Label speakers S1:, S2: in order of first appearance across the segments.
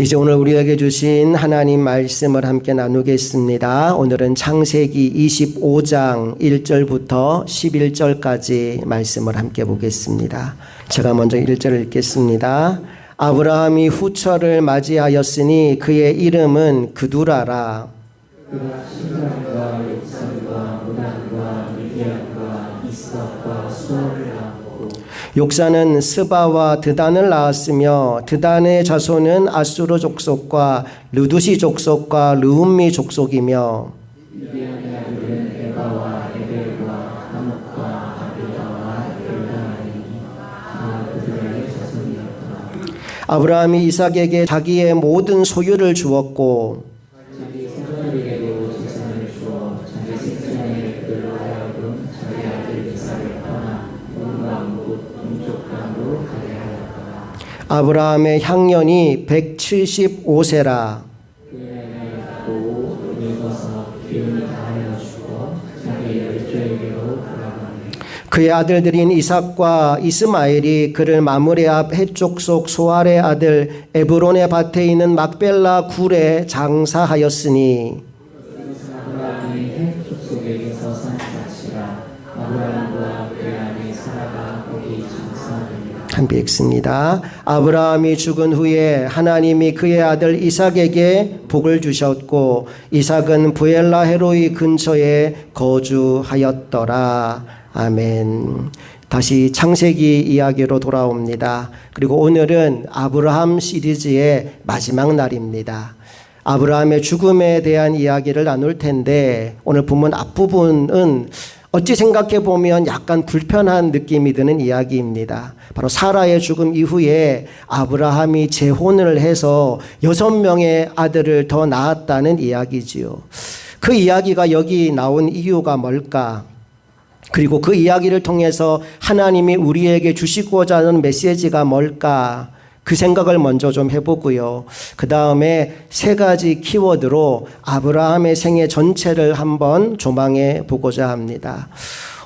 S1: 이제 오늘 우리에게 주신 하나님 말씀을 함께 나누겠습니다. 오늘은 창세기 25장 1절부터 11절까지 말씀을 함께 보겠습니다. 제가 먼저 1절을 읽겠습니다. 아브라함이 후처를 맞이하였으니 그의 이름은 그두라라. 욕사는 스바와 드단을 낳았으며 드단의 자손은 아수르 족속과 르두시 족속과 르움미 족속이며 아브라함이 이삭에게 자기의 모든 소유를 주었고 아브라함의 향년이 175세라. 그의 아들들인 이삭과 이스마엘이 그를 마므레 앞 해쪽 속 소알의 아들 에브론의 밭에 있는 막벨라 굴에 장사하였으니 함께 읽습니다. 아브라함이 죽은 후에 하나님이 그의 아들 이삭에게 복을 주셨고 이삭은 부엘라 헤로이 근처에 거주하였더라. 아멘. 다시 창세기 이야기로 돌아옵니다. 그리고 오늘은 아브라함 시리즈의 마지막 날입니다. 아브라함의 죽음에 대한 이야기를 나눌 텐데 오늘 본문 앞부분은 어찌 생각해 보면 약간 불편한 느낌이 드는 이야기입니다. 바로 사라의 죽음 이후에 아브라함이 재혼을 해서 여섯 명의 아들을 더 낳았다는 이야기지요. 그 이야기가 여기 나온 이유가 뭘까? 그리고 그 이야기를 통해서 하나님이 우리에게 주시고자 하는 메시지가 뭘까? 그 생각을 먼저 좀 해보고요. 그 다음에 세 가지 키워드로 아브라함의 생애 전체를 한번 조망해 보고자 합니다.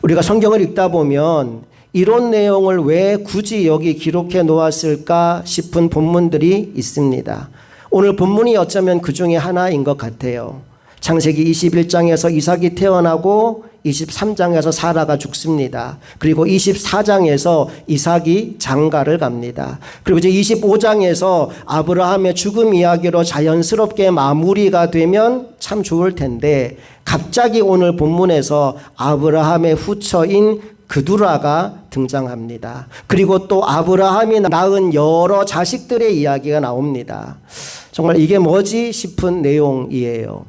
S1: 우리가 성경을 읽다 보면 이런 내용을 왜 굳이 여기 기록해 놓았을까 싶은 본문들이 있습니다. 오늘 본문이 어쩌면 그 중에 하나인 것 같아요. 창세기 21장에서 이삭이 태어나고 23장에서 사라가 죽습니다. 그리고 24장에서 이삭이 장가를 갑니다. 그리고 이제 25장에서 아브라함의 죽음 이야기로 자연스럽게 마무리가 되면 참 좋을 텐데 갑자기 오늘 본문에서 아브라함의 후처인 그두라가 등장합니다. 그리고 또 아브라함이 낳은 여러 자식들의 이야기가 나옵니다. 정말 이게 뭐지 싶은 내용이에요.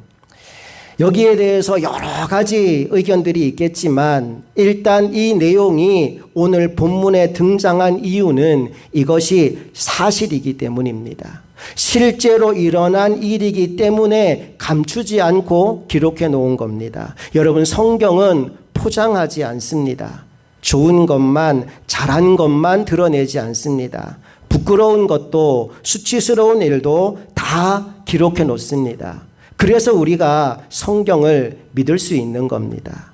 S1: 여기에 대해서 여러 가지 의견들이 있겠지만 일단 이 내용이 오늘 본문에 등장한 이유는 이것이 사실이기 때문입니다. 실제로 일어난 일이기 때문에 감추지 않고 기록해 놓은 겁니다. 여러분 성경은 포장하지 않습니다. 좋은 것만 잘한 것만 드러내지 않습니다. 부끄러운 것도 수치스러운 일도 다 기록해 놓습니다. 그래서 우리가 성경을 믿을 수 있는 겁니다.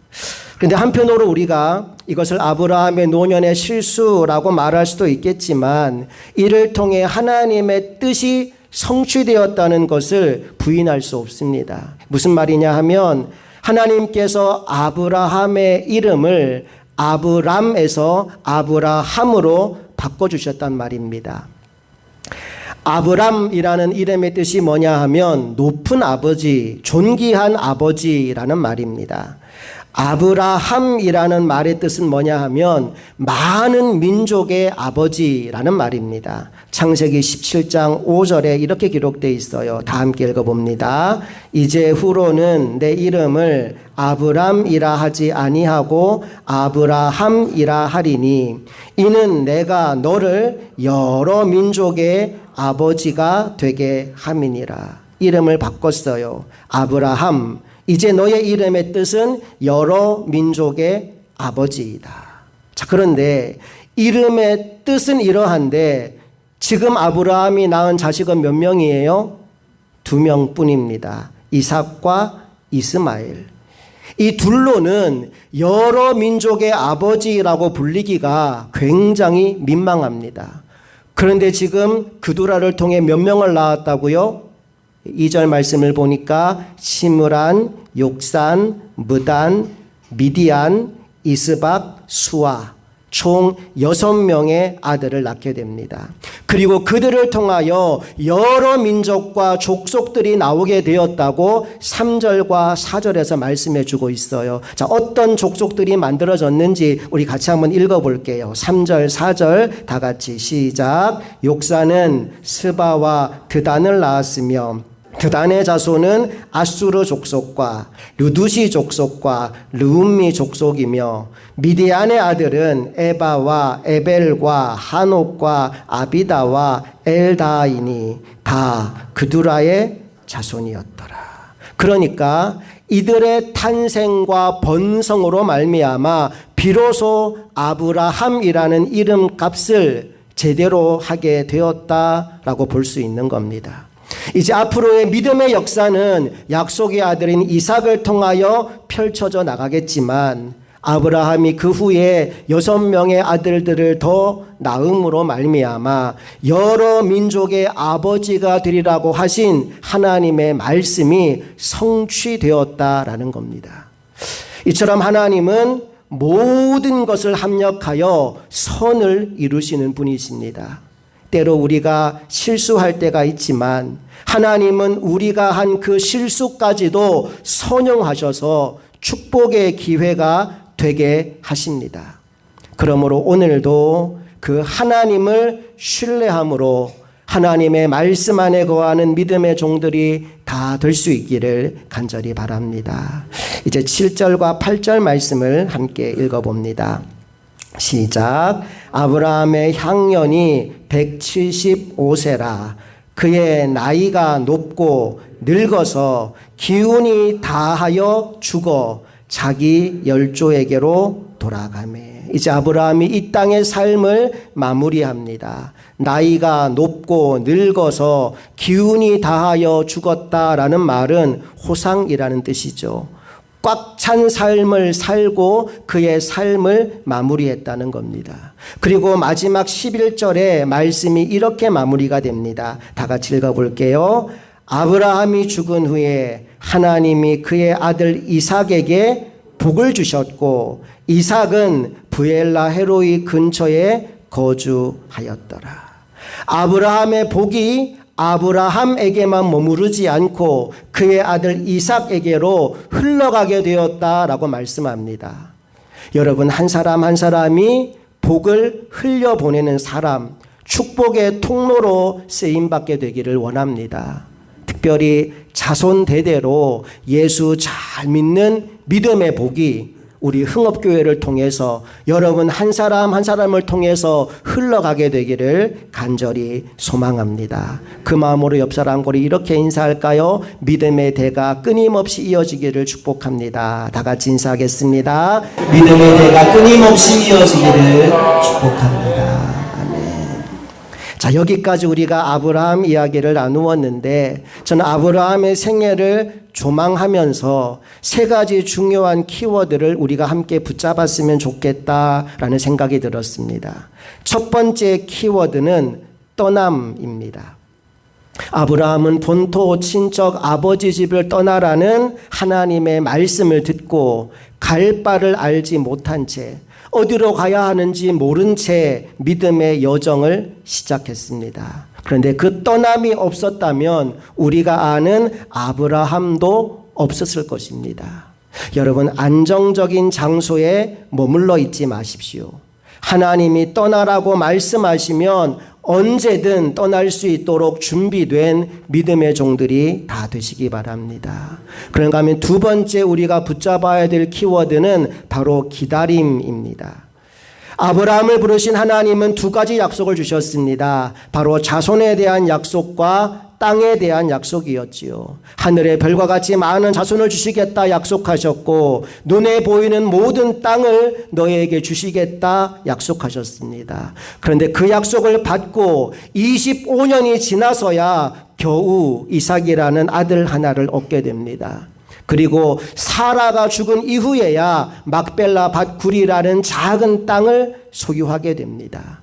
S1: 그런데 한편으로 우리가 이것을 아브라함의 노년의 실수라고 말할 수도 있겠지만 이를 통해 하나님의 뜻이 성취되었다는 것을 부인할 수 없습니다. 무슨 말이냐 하면 하나님께서 아브라함의 이름을 아브람에서 아브라함으로 바꿔주셨단 말입니다. 아브람이라는 이름의 뜻이 뭐냐 하면 높은 아버지, 존귀한 아버지라는 말입니다. 아브라함이라는 말의 뜻은 뭐냐 하면 많은 민족의 아버지라는 말입니다. 창세기 17장 5절에 이렇게 기록되어 있어요. 다 함께 읽어봅니다. 이제 후로는 내 이름을 아브람이라 하지 아니하고 아브라함이라 하리니 이는 내가 너를 여러 민족의 아버지가 되게 함이니라. 이름을 바꿨어요. 아브라함. 이제 너의 이름의 뜻은 여러 민족의 아버지이다. 자, 그런데 이름의 뜻은 이러한데 지금 아브라함이 낳은 자식은 몇 명이에요? 두 명뿐입니다. 이삭과 이스마엘. 이 둘로는 여러 민족의 아버지라고 불리기가 굉장히 민망합니다. 그런데 지금 그두라를 통해 몇 명을 낳았다고요? 2절 말씀을 보니까 시므란, 욕산, 무단, 미디안, 이스박, 수아 총 여섯 명의 아들을 낳게 됩니다. 그리고 그들을 통하여 여러 민족과 족속들이 나오게 되었다고 3절과 4절에서 말씀해 주고 있어요. 자, 어떤 족속들이 만들어졌는지 우리 같이 한번 읽어 볼게요. 3절, 4절 다 같이 시작. 욕사는 스바와 드단을 낳았으며 드단의 자손은 아수르 족속과 루두시 족속과 르움미 족속이며 미디안의 아들은 에바와 에벨과 한옥과 아비다와 엘다이니 다 그두라의 자손이었더라. 그러니까 이들의 탄생과 번성으로 말미암아 비로소 아브라함이라는 이름값을 제대로 하게 되었다라고 볼 수 있는 겁니다. 이제 앞으로의 믿음의 역사는 약속의 아들인 이삭을 통하여 펼쳐져 나가겠지만 아브라함이 그 후에 여섯 명의 아들들을 더 낳음으로 말미암아 여러 민족의 아버지가 되리라고 하신 하나님의 말씀이 성취되었다라는 겁니다. 이처럼 하나님은 모든 것을 합력하여 선을 이루시는 분이십니다. 때로 우리가 실수할 때가 있지만 하나님은 우리가 한 그 실수까지도 선용하셔서 축복의 기회가 되게 하십니다. 그러므로 오늘도 그 하나님을 신뢰함으로 하나님의 말씀 안에 거하는 믿음의 종들이 다 될 수 있기를 간절히 바랍니다. 이제 7절과 8절 말씀을 함께 읽어봅니다. 시작. 아브라함의 향년이 175세라. 그의 나이가 높고 늙어서 기운이 다하여 죽어 자기 열조에게로 돌아가매. 이제 아브라함이 이 땅의 삶을 마무리합니다. 나이가 높고 늙어서 기운이 다하여 죽었다라는 말은 호상이라는 뜻이죠. 꽉 찬 삶을 살고 그의 삶을 마무리했다는 겁니다. 그리고 마지막 11절에 말씀이 이렇게 마무리가 됩니다. 다 같이 읽어볼게요. 아브라함이 죽은 후에 하나님이 그의 아들 이삭에게 복을 주셨고 이삭은 부엘라 헤로이 근처에 거주하였더라. 아브라함의 복이 아브라함에게만 머무르지 않고 그의 아들 이삭에게로 흘러가게 되었다라고 말씀합니다. 여러분 한 사람 한 사람이 복을 흘려보내는 사람, 축복의 통로로 쓰임 받게 되기를 원합니다. 특별히 자손 대대로 예수 잘 믿는 믿음의 복이 우리 흥업교회를 통해서 여러분 한 사람 한 사람을 통해서 흘러가게 되기를 간절히 소망합니다. 그 마음으로 옆 사람과 이렇게 인사할까요? 믿음의 대가 끊임없이 이어지기를 축복합니다. 다 같이 인사하겠습니다. 믿음의 대가 끊임없이 이어지기를 축복합니다. 자, 여기까지 우리가 아브라함 이야기를 나누었는데 저는 아브라함의 생애를 조망하면서 세 가지 중요한 키워드를 우리가 함께 붙잡았으면 좋겠다라는 생각이 들었습니다. 첫 번째 키워드는 떠남입니다. 아브라함은 본토 친척 아버지 집을 떠나라는 하나님의 말씀을 듣고 갈 바를 알지 못한 채 어디로 가야 하는지 모른 채 믿음의 여정을 시작했습니다. 그런데 그 떠남이 없었다면 우리가 아는 아브라함도 없었을 것입니다. 여러분, 안정적인 장소에 머물러 있지 마십시오. 하나님이 떠나라고 말씀하시면 언제든 떠날 수 있도록 준비된 믿음의 종들이 다 되시기 바랍니다. 그런가 하면 두 번째 우리가 붙잡아야 될 키워드는 바로 기다림입니다. 아브라함을 부르신 하나님은 두 가지 약속을 주셨습니다. 바로 자손에 대한 약속과 땅에 대한 약속이었지요. 하늘의 별과 같이 많은 자손을 주시겠다 약속하셨고 눈에 보이는 모든 땅을 너에게 주시겠다 약속하셨습니다. 그런데 그 약속을 받고 25년이 지나서야 겨우 이삭이라는 아들 하나를 얻게 됩니다. 그리고 사라가 죽은 이후에야 막벨라 밭굴이라는 작은 땅을 소유하게 됩니다.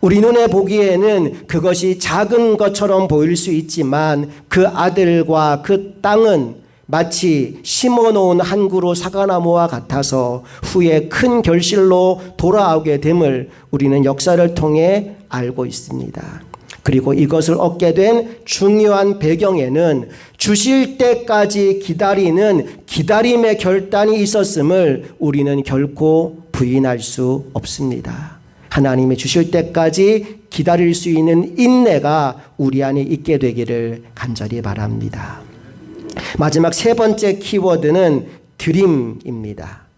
S1: 우리 눈에 보기에는 그것이 작은 것처럼 보일 수 있지만 그 아들과 그 땅은 마치 심어놓은 한 그루 사과나무와 같아서 후에 큰 결실로 돌아오게 됨을 우리는 역사를 통해 알고 있습니다. 그리고 이것을 얻게 된 중요한 배경에는 주실 때까지 기다리는 기다림의 결단이 있었음을 우리는 결코 부인할 수 없습니다. 하나님이 주실 때까지 기다릴 수 있는 인내가 우리 안에 있게 되기를 간절히 바랍니다. 마지막 세 번째 키워드는 드림입니다.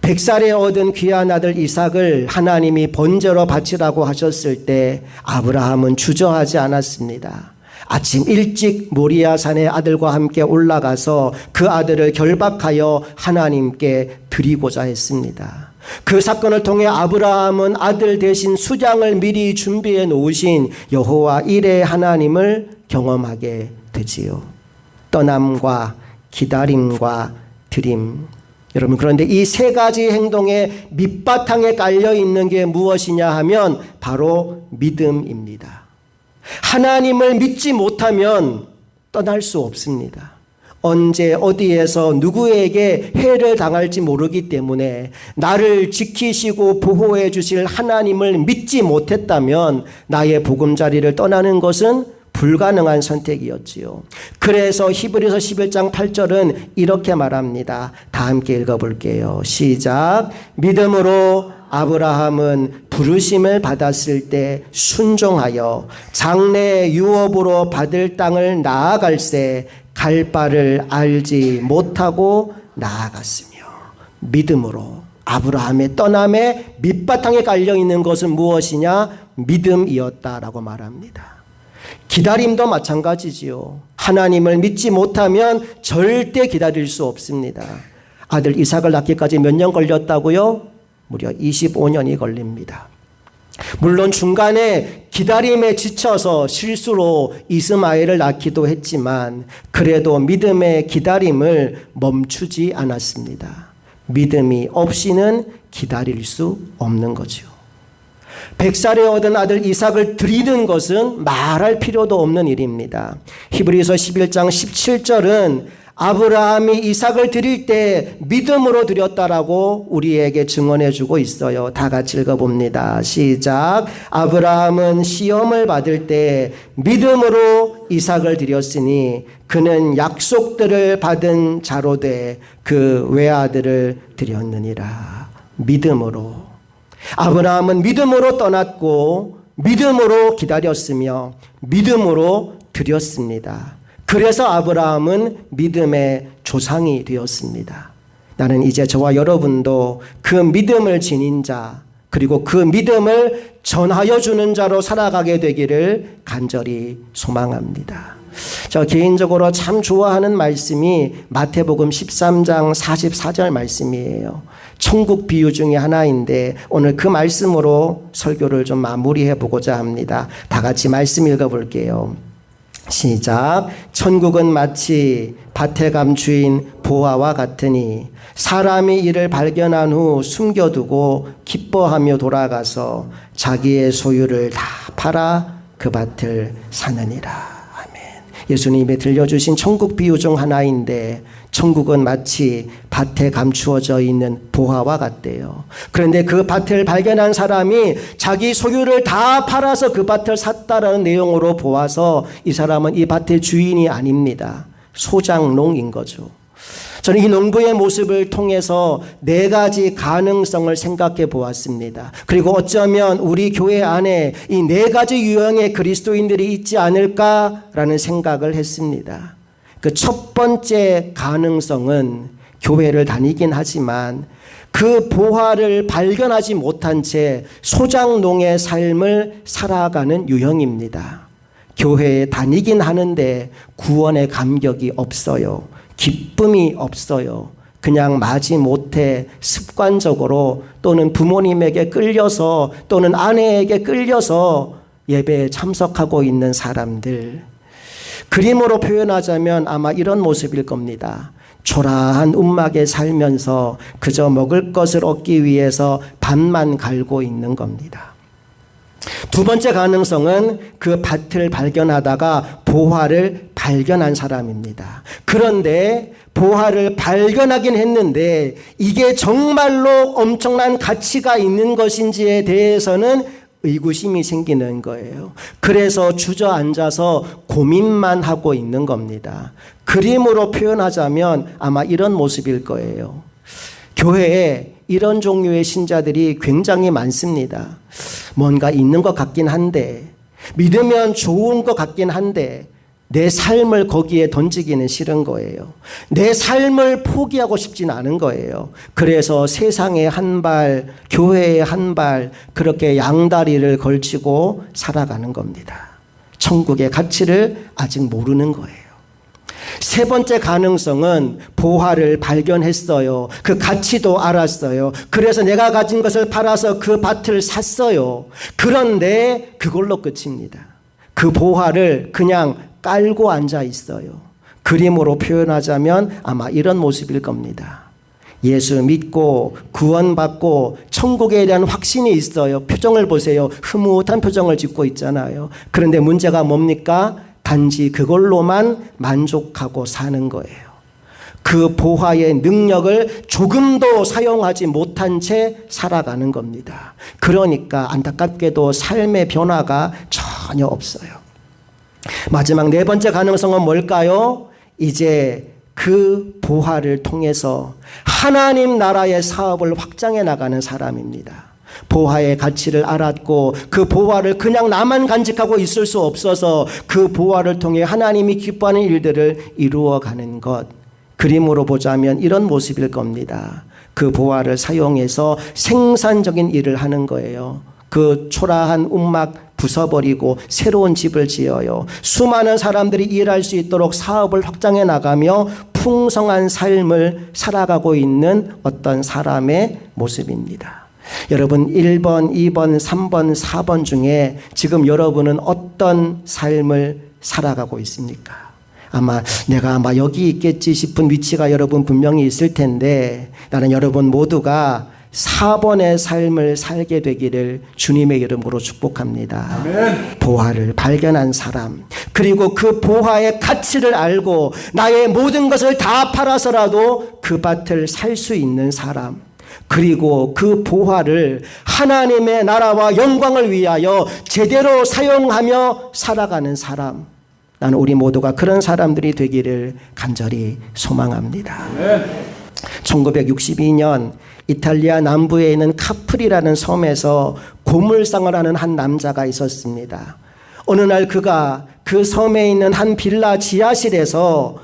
S1: 백살에 얻은 귀한 아들 이삭을 하나님이 번제로 바치라고 하셨을 때 아브라함은 주저하지 않았습니다. 아침 일찍 모리아 산의 아들과 함께 올라가서 그 아들을 결박하여 하나님께 드리고자 했습니다. 그 사건을 통해 아브라함은 아들 대신 수장을 미리 준비해 놓으신 여호와 일의 하나님을 경험하게 되지요. 떠남과 기다림과 드림. 여러분 그런데 이 세 가지 행동의 밑바탕에 깔려 있는 게 무엇이냐 하면 바로 믿음입니다. 하나님을 믿지 못하면 떠날 수 없습니다. 언제 어디에서 누구에게 해를 당할지 모르기 때문에 나를 지키시고 보호해 주실 하나님을 믿지 못했다면 나의 보금자리를 떠나는 것은 불가능한 선택이었지요. 그래서 히브리서 11장 8절은 이렇게 말합니다. 다 함께 읽어볼게요. 시작. 믿음으로 아브라함은 부르심을 받았을 때 순종하여 장래 유업으로 받을 땅을 나아갈새 갈 바를 알지 못하고 나아갔으며 믿음으로 아브라함의 떠남에 밑바탕에 깔려 있는 것은 무엇이냐? 믿음이었다라고 말합니다. 기다림도 마찬가지지요. 하나님을 믿지 못하면 절대 기다릴 수 없습니다. 아들 이삭을 낳기까지 몇 년 걸렸다고요? 무려 25년이 걸립니다. 물론 중간에 기다림에 지쳐서 실수로 이스마엘을 낳기도 했지만 그래도 믿음의 기다림을 멈추지 않았습니다. 믿음이 없이는 기다릴 수 없는 거죠. 백살에 얻은 아들 이삭을 드리는 것은 말할 필요도 없는 일입니다. 히브리서 11장 17절은 아브라함이 이삭을 드릴 때 믿음으로 드렸다라고 우리에게 증언해 주고 있어요. 다 같이 읽어 봅니다. 시작. 아브라함은 시험을 받을 때 믿음으로 이삭을 드렸으니 그는 약속들을 받은 자로 돼그 외아들을 드렸느니라. 믿음으로. 아브라함은 믿음으로 떠났고 믿음으로 기다렸으며 믿음으로 드렸습니다. 그래서 아브라함은 믿음의 조상이 되었습니다. 나는 이제 저와 여러분도 그 믿음을 지닌 자, 그리고 그 믿음을 전하여 주는 자로 살아가게 되기를 간절히 소망합니다. 저 개인적으로 참 좋아하는 말씀이 마태복음 13장 44절 말씀이에요. 천국 비유 중에 하나인데 오늘 그 말씀으로 설교를 좀 마무리해 보고자 합니다. 다 같이 말씀 읽어 볼게요. 시작. 천국은 마치 밭에 감추인 보화와 같으니 사람이 이를 발견한 후 숨겨두고 기뻐하며 돌아가서 자기의 소유를 다 팔아 그 밭을 사느니라. 아멘. 예수님이 들려주신 천국 비유 중 하나인데 천국은 마치 밭에 감추어져 있는 보화와 같대요. 그런데 그 밭을 발견한 사람이 자기 소유를 다 팔아서 그 밭을 샀다라는 내용으로 보아서 이 사람은 이 밭의 주인이 아닙니다. 소장농인 거죠. 저는 이 농부의 모습을 통해서 네 가지 가능성을 생각해 보았습니다. 그리고 어쩌면 우리 교회 안에 이 네 가지 유형의 그리스도인들이 있지 않을까라는 생각을 했습니다. 그 첫 번째 가능성은 교회를 다니긴 하지만 그 보화를 발견하지 못한 채 소장농의 삶을 살아가는 유형입니다. 교회에 다니긴 하는데 구원의 감격이 없어요. 기쁨이 없어요. 그냥 마지 못해 습관적으로 또는 부모님에게 끌려서 또는 아내에게 끌려서 예배에 참석하고 있는 사람들. 그림으로 표현하자면 아마 이런 모습일 겁니다. 초라한 움막에 살면서 그저 먹을 것을 얻기 위해서 밥만 갈고 있는 겁니다. 두 번째 가능성은 그 밭을 발견하다가 보화를 발견한 사람입니다. 그런데 보화를 발견하긴 했는데 이게 정말로 엄청난 가치가 있는 것인지에 대해서는 의구심이 생기는 거예요. 그래서 주저앉아서 고민만 하고 있는 겁니다. 그림으로 표현하자면 아마 이런 모습일 거예요. 교회에 이런 종류의 신자들이 굉장히 많습니다. 뭔가 있는 것 같긴 한데, 믿으면 좋은 것 같긴 한데, 내 삶을 거기에 던지기는 싫은 거예요. 내 삶을 포기하고 싶진 않은 거예요. 그래서 세상에 한 발, 교회에 한 발, 그렇게 양다리를 걸치고 살아가는 겁니다. 천국의 가치를 아직 모르는 거예요. 세 번째 가능성은 보화를 발견했어요. 그 가치도 알았어요. 그래서 내가 가진 것을 팔아서 그 밭을 샀어요. 그런데 그걸로 끝입니다. 그 보화를 그냥 깔고 앉아 있어요. 그림으로 표현하자면 아마 이런 모습일 겁니다. 예수 믿고 구원받고 천국에 대한 확신이 있어요. 표정을 보세요. 흐뭇한 표정을 짓고 있잖아요. 그런데 문제가 뭡니까? 단지 그걸로만 만족하고 사는 거예요. 그 보화의 능력을 조금도 사용하지 못한 채 살아가는 겁니다. 그러니까 안타깝게도 삶의 변화가 전혀 없어요. 마지막 네 번째 가능성은 뭘까요? 이제 그 보화를 통해서 하나님 나라의 사업을 확장해 나가는 사람입니다. 보화의 가치를 알았고 그 보화를 그냥 나만 간직하고 있을 수 없어서 그 보화를 통해 하나님이 기뻐하는 일들을 이루어 가는 것. 그림으로 보자면 이런 모습일 겁니다. 그 보화를 사용해서 생산적인 일을 하는 거예요. 그 초라한 움막 부숴버리고 새로운 집을 지어요. 수많은 사람들이 일할 수 있도록 사업을 확장해 나가며 풍성한 삶을 살아가고 있는 어떤 사람의 모습입니다. 여러분 1번, 2번, 3번, 4번 중에 지금 여러분은 어떤 삶을 살아가고 있습니까? 아마 내가 아마 여기 있겠지 싶은 위치가 여러분 분명히 있을 텐데 나는 여러분 모두가 4번의 삶을 살게 되기를 주님의 이름으로 축복합니다. 아멘. 보화를 발견한 사람, 그리고 그 보화의 가치를 알고 나의 모든 것을 다 팔아서라도 그 밭을 살 수 있는 사람, 그리고 그 보화를 하나님의 나라와 영광을 위하여 제대로 사용하며 살아가는 사람. 나는 우리 모두가 그런 사람들이 되기를 간절히 소망합니다. 아멘. 1962년 이탈리아 남부에 있는 카프리라는 섬에서 고물상을 하는 한 남자가 있었습니다. 어느 날 그가 그 섬에 있는 한 빌라 지하실에서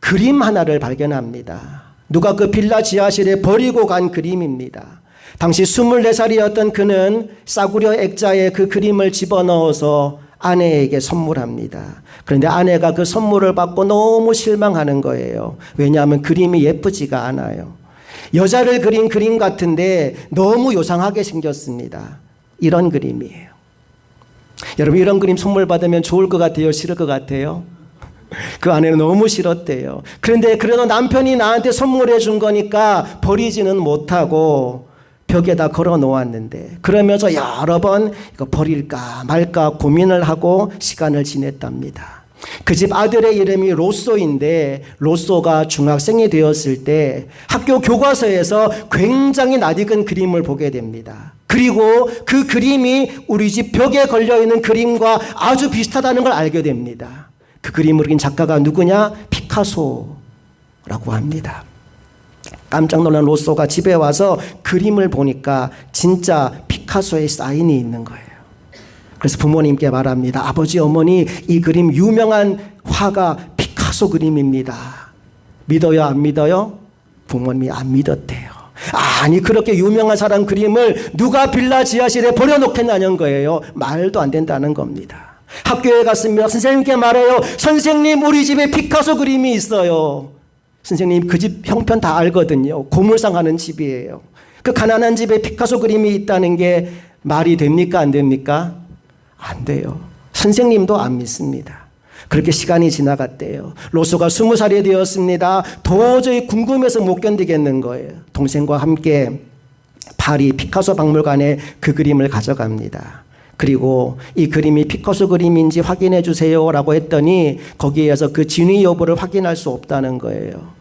S1: 그림 하나를 발견합니다. 누가 그 빌라 지하실에 버리고 간 그림입니다. 당시 24살이었던 그는 싸구려 액자에 그 그림을 집어넣어서 아내에게 선물합니다. 그런데 아내가 그 선물을 받고 너무 실망하는 거예요. 왜냐하면 그림이 예쁘지가 않아요. 여자를 그린 그림 같은데 너무 요상하게 생겼습니다. 이런 그림이에요. 여러분 이런 그림 선물 받으면 좋을 것 같아요? 싫을 것 같아요? 그 아내는 너무 싫었대요. 그런데 그래도 남편이 나한테 선물해 준 거니까 버리지는 못하고 벽에다 걸어 놓았는데 그러면서 여러 번 이거 버릴까 말까 고민을 하고 시간을 지냈답니다. 그 집 아들의 이름이 로쏘인데 로쏘가 중학생이 되었을 때 학교 교과서에서 굉장히 낯익은 그림을 보게 됩니다. 그리고 그 그림이 우리 집 벽에 걸려 있는 그림과 아주 비슷하다는 걸 알게 됩니다. 그 그림을 그린 작가가 누구냐? 피카소라고 합니다. 깜짝 놀란 로쏘가 집에 와서 그림을 보니까 진짜 피카소의 사인이 있는 거예요. 그래서 부모님께 말합니다. 아버지, 어머니, 이 그림 유명한 화가 피카소 그림입니다. 믿어요, 안 믿어요? 부모님이 안 믿었대요. 아니, 그렇게 유명한 사람 그림을 누가 빌라 지하실에 버려놓겠냐는 거예요. 말도 안 된다는 겁니다. 학교에 갔습니다. 선생님께 말해요. 선생님, 우리 집에 피카소 그림이 있어요. 선생님, 그 집 형편 다 알거든요. 고물상 하는 집이에요. 그 가난한 집에 피카소 그림이 있다는 게 말이 됩니까? 안 됩니까? 안 돼요. 선생님도 안 믿습니다. 그렇게 시간이 지나갔대요. 로소가 스무 살이 되었습니다. 도저히 궁금해서 못 견디겠는 거예요. 동생과 함께 파리 피카소 박물관에 그 그림을 가져갑니다. 그리고 이 그림이 피카소 그림인지 확인해 주세요라고 했더니 거기에서 그 진위 여부를 확인할 수 없다는 거예요.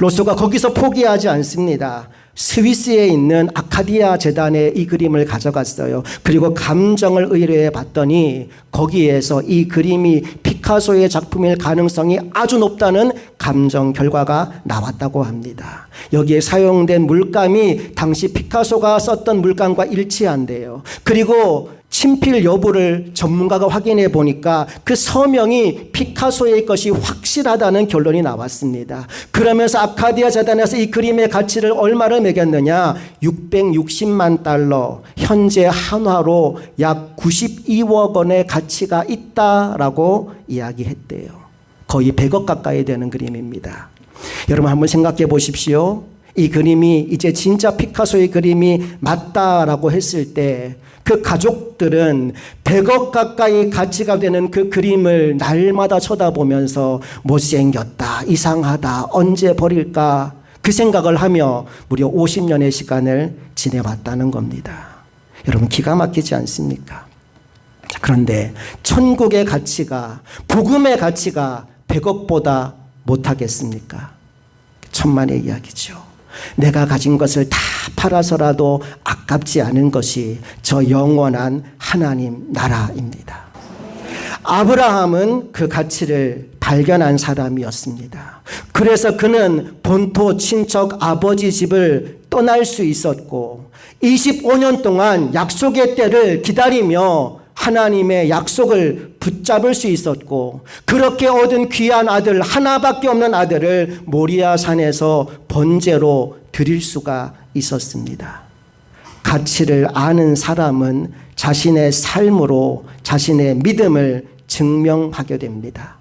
S1: 로스가 거기서 포기하지 않습니다. 스위스에 있는 아카디아 재단에 이 그림을 가져갔어요. 그리고 감정을 의뢰해 봤더니 거기에서 이 그림이 피카소의 작품일 가능성이 아주 높다는 감정 결과가 나왔다고 합니다. 여기에 사용된 물감이 당시 피카소가 썼던 물감과 일치한대요. 그리고 친필 여부를 전문가가 확인해 보니까 그 서명이 피카소의 것이 확실하다는 결론이 나왔습니다. 그러면서 아카디아 재단에서 이 그림의 가치를 얼마를 매겼느냐? 660만 달러, 현재 한화로 약 92억 원의 가치가 있다라고 이야기했대요. 거의 100억 가까이 되는 그림입니다. 여러분 한번 생각해 보십시오. 이 그림이 이제 진짜 피카소의 그림이 맞다라고 했을 때 그 가족들은 100억 가까이 가치가 되는 그 그림을 날마다 쳐다보면서 못생겼다, 이상하다, 언제 버릴까 그 생각을 하며 무려 50년의 시간을 지내왔다는 겁니다. 여러분 기가 막히지 않습니까? 자, 그런데 천국의 가치가 복음의 가치가 100억보다 못하겠습니까? 천만의 이야기죠. 내가 가진 것을 다 팔아서라도 아깝지 않은 것이 저 영원한 하나님 나라입니다. 아브라함은 그 가치를 발견한 사람이었습니다. 그래서 그는 본토 친척 아버지 집을 떠날 수 있었고 25년 동안 약속의 때를 기다리며 하나님의 약속을 붙잡을 수 있었고 그렇게 얻은 귀한 아들 하나밖에 없는 아들을 모리아 산에서 번제로 드릴 수가 있었습니다. 가치를 아는 사람은 자신의 삶으로 자신의 믿음을 증명하게 됩니다.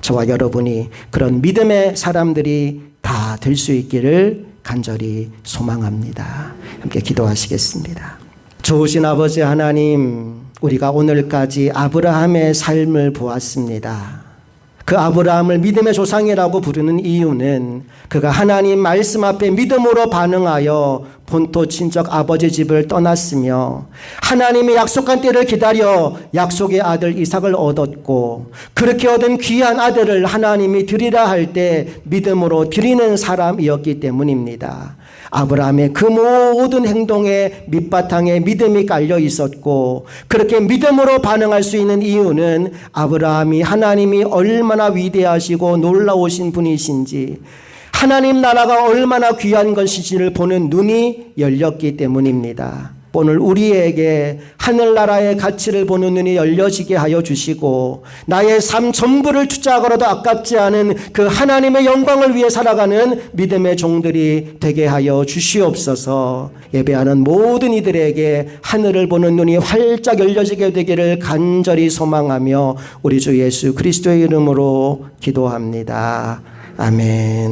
S1: 저와 여러분이 그런 믿음의 사람들이 다 될 수 있기를 간절히 소망합니다. 함께 기도하시겠습니다. 좋으신 아버지 하나님, 우리가 오늘까지 아브라함의 삶을 보았습니다. 그 아브라함을 믿음의 조상이라고 부르는 이유는 그가 하나님 말씀 앞에 믿음으로 반응하여 본토 친척 아버지 집을 떠났으며 하나님의 약속한 때를 기다려 약속의 아들 이삭을 얻었고 그렇게 얻은 귀한 아들을 하나님이 드리라 할 때 믿음으로 드리는 사람이었기 때문입니다. 아브라함의 그 모든 행동에 밑바탕에 믿음이 깔려 있었고 그렇게 믿음으로 반응할 수 있는 이유는 아브라함이 하나님이 얼마나 위대하시고 놀라우신 분이신지 하나님 나라가 얼마나 귀한 것인지를 보는 눈이 열렸기 때문입니다. 오늘 우리에게 하늘나라의 가치를 보는 눈이 열려지게 하여 주시고 나의 삶 전부를 투자하고라도 아깝지 않은 그 하나님의 영광을 위해 살아가는 믿음의 종들이 되게 하여 주시옵소서 예배하는 모든 이들에게 하늘을 보는 눈이 활짝 열려지게 되기를 간절히 소망하며 우리 주 예수 그리스도의 이름으로 기도합니다. 아멘.